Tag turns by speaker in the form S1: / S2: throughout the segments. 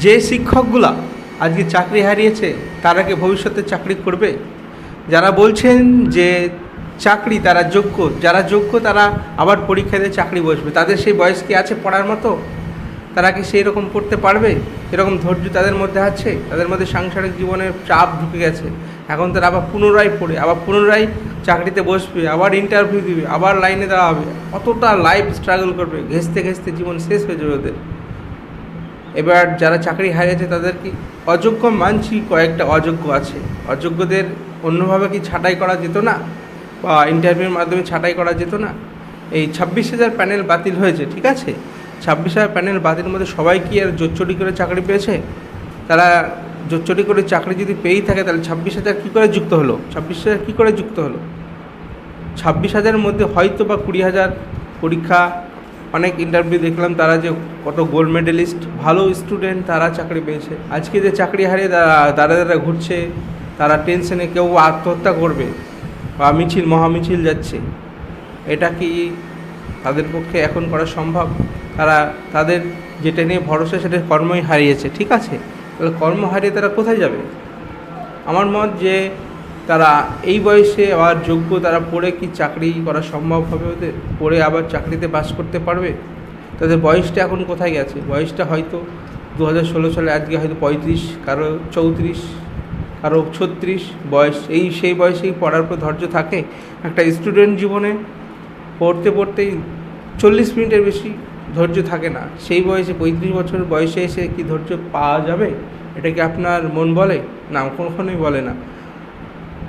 S1: যে শিক্ষকগুলা আজকে চাকরি হারিয়েছে, তারা কি ভবিষ্যতে চাকরি করবে? যারা বলছেন যে চাকরি তারা যোগ্য, যারা যোগ্য তারা আবার পরীক্ষা দিয়ে চাকরি বসবে। তাদের সেই বয়স কি আছে পড়ার মতো? তারা কি সেই রকম পড়তে পারবে? এরকম ধৈর্য তাদের মধ্যে আছে? তাদের মধ্যে সাংসারিক জীবনের চাপ ঢুকে গেছে। এখন তারা আবার পুনরায় পড়ে, আবার পুনরায় চাকরিতে বসবে, আবার ইন্টারভিউ দিবে, আবার লাইনে দেওয়া হবে কতটা লাইফ স্ট্রাগল করবে? ঘেঁচতে ঘেঁচতে জীবন শেষ হয়ে যাবে ওদের। এবার যারা চাকরি হারিয়েছে তাদের কি অযোগ্য মানছি? কয়েকটা অযোগ্য আছে। অযোগ্যদের অন্যভাবে কি ছাঁটাই করা যেত না? বা ইন্টারভিউর মাধ্যমে ছাঁটাই করা যেত না? এই ছাব্বিশ হাজার প্যানেল বাতিল হয়েছে, ঠিক আছে? ছাব্বিশ হাজার প্যানেল বাতিলের মধ্যে সবাই কি আর জোচ্চটি করে চাকরি পেয়েছে? তারা জোচ্চটি করে চাকরি যদি পেয়েই থাকে, তাহলে ছাব্বিশ হাজার কী করে যুক্ত হলো? ছাব্বিশ হাজার কী করে যুক্ত হলো? ছাব্বিশ হাজারের মধ্যে হয়তো বা কুড়ি হাজার পরীক্ষা অনেক ইন্টারভিউ দেখলাম তারা যে কত গোল্ড মেডেলিস্ট ভালো স্টুডেন্ট তারা চাকরি পেয়েছে। আজকে যে চাকরি হারিয়ে তারা দাঁড়া দাঁড়া ঘুরছে, তারা টেনশনে কেউ আত্মহত্যা করবে বা মিছিল, মহামিছিল যাচ্ছে। এটা কি তাদের পক্ষে এখন করা সম্ভব? তারা, তাদের যেটা নিয়ে ভরসা সেটা কর্মই হারিয়েছে, ঠিক আছে? তাহলে কর্ম হারিয়ে তারা কোথায় যাবে? আমার মত যে তারা এই বয়সে আবার যোগ্য তারা পড়ে কি চাকরি করা সম্ভব হবে ওদের? পড়ে আবার চাকরিতে বাস করতে পারবে? তাদের বয়সটা এখন কোথায় গেছে? বয়সটা হয়তো দু হাজার ষোলো সালে, আজকে হয়তো পঁয়ত্রিশ, কারও চৌত্রিশ, কারও ছত্রিশ বয়স। এই সেই বয়সেই পড়ার পর ধৈর্য থাকে একটা স্টুডেন্ট জীবনে। পড়তে পড়তেই চল্লিশ মিনিটের বেশি ধৈর্য থাকে না। সেই বয়সে, পঁয়ত্রিশ বছর বয়সে এসে কি ধৈর্য পাওয়া যাবে? এটা কি আপনার মন বলে? না, কখনোই বলে না।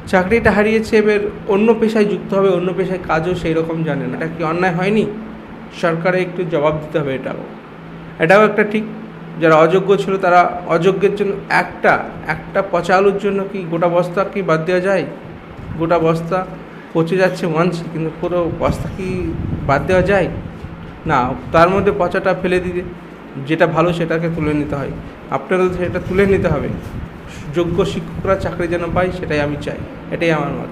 S1: চাকরিটা হারিয়েছে, এবার অন্য পেশায় যুক্ত হবে, অন্য পেশায় কাজও সেই রকম জানে না। এটা কি অন্যায় হয়নি? সরকারে একটু জবাব দিতে হবে এটাও। এটাও একটা ঠিক, যারা অযোগ্য ছিল তারা অযোগ্যের জন্য একটা একটা পচা আলুর জন্য কি গোটা বস্তা কি বাদ দেওয়া যায়? গোটা বস্তা পচে যাচ্ছে মানছি কিন্তু পুরো বস্তা কি বাদ দেওয়া যায়? না, তার মধ্যে পচাটা ফেলে দিতে যেটা ভালো সেটাকে তুলে নিতে হয়। আপনাদের সেটা তুলে নিতে হবে। যোগ্য শিক্ষকরা চাকরি যেন পায় সেটাই আমি চাই। এটাই আমার মত।